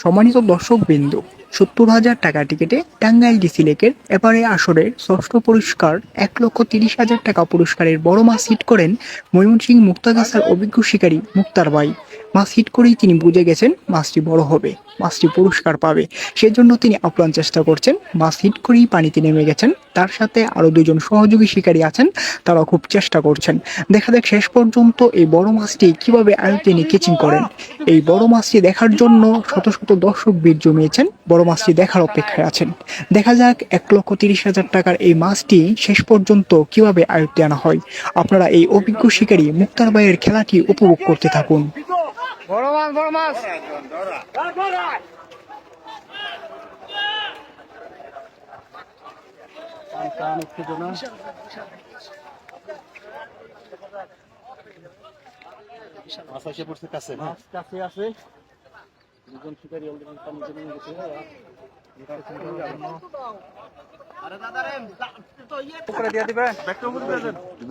সম্মানিত দর্শক বিন্দু সত্তর হাজার টাকা টিকিটে টাঙ্গাইল ডিসি লেকের এবারে আসরের ষষ্ঠ পুরস্কার, এক লক্ষ তিরিশ হাজার টাকা পুরস্কারের বড় মাছ হিট করেন ময়মনসিংহ মুক্তাগাছার অভিজ্ঞ শিকারী মুক্তার বাই মাছ হিট করেই তিনি বুঝে গেছেন মাছটি বড় হবে, মাছটি পুরস্কার পাবে। সেজন্য তিনি আপ্রাণ চেষ্টা করছেন। মাছ হিট করেই পানিতে নেমে গেছেন। তার সাথে আরও দুজন সহযোগী শিকারী আছেন। তারা খুব চেষ্টা করছেন। দেখা যাক শেষ পর্যন্ত এই বড় মাছটি কীভাবে আয়ত্তে নিয়ে কেচিং করেন। এই বড় মাছটি দেখার জন্য শত শত দর্শক বীর জমিয়েছেন। বড় মাছটি দেখার অপেক্ষায় আছেন। দেখা যাক এক লক্ষ তিরিশ হাজার টাকার এই মাছটি শেষ পর্যন্ত কীভাবে আয়ত্তে আনা হয়। আপনারা এই অভিজ্ঞ শিকারী মুক্তার ভাইয়ের খেলাটি উপভোগ করতে থাকুন। বড় মাছ বড় মাছ। শিকারি অলরেডি পানিতে নেমে গেছে করে দিয়ে দিবেন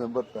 নম্বরটা।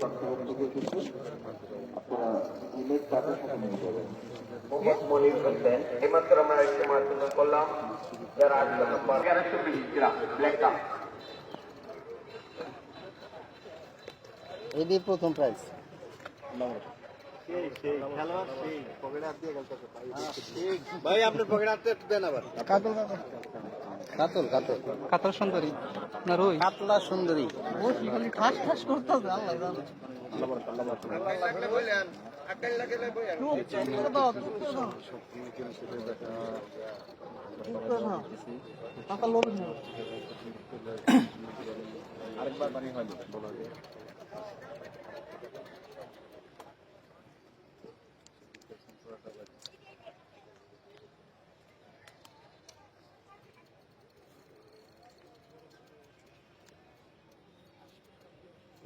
যে দিন পাঠ্যপুস্তকে কিছু আপনারা ইমেল টাকার সাথে নিয়ে যাবেন মোহাম্মদ মনির হোসেন এইমাত্র আমরা একটি মাধ্যমে করলাম যারা আটশো নম্বর এগারোশো বিশ গ্রাম ব্ল্যাক এই দিয়ে প্রথম প্রাইজ ভাই আপনার পকেটে হাতে দেন আবার। কাতল কাতল। কাতল সুন্দরী। না রই কাতলা সুন্দরী। ঠাস ঠাস করতেছে আল্লাহ জানে। আরেকবার বলা যায়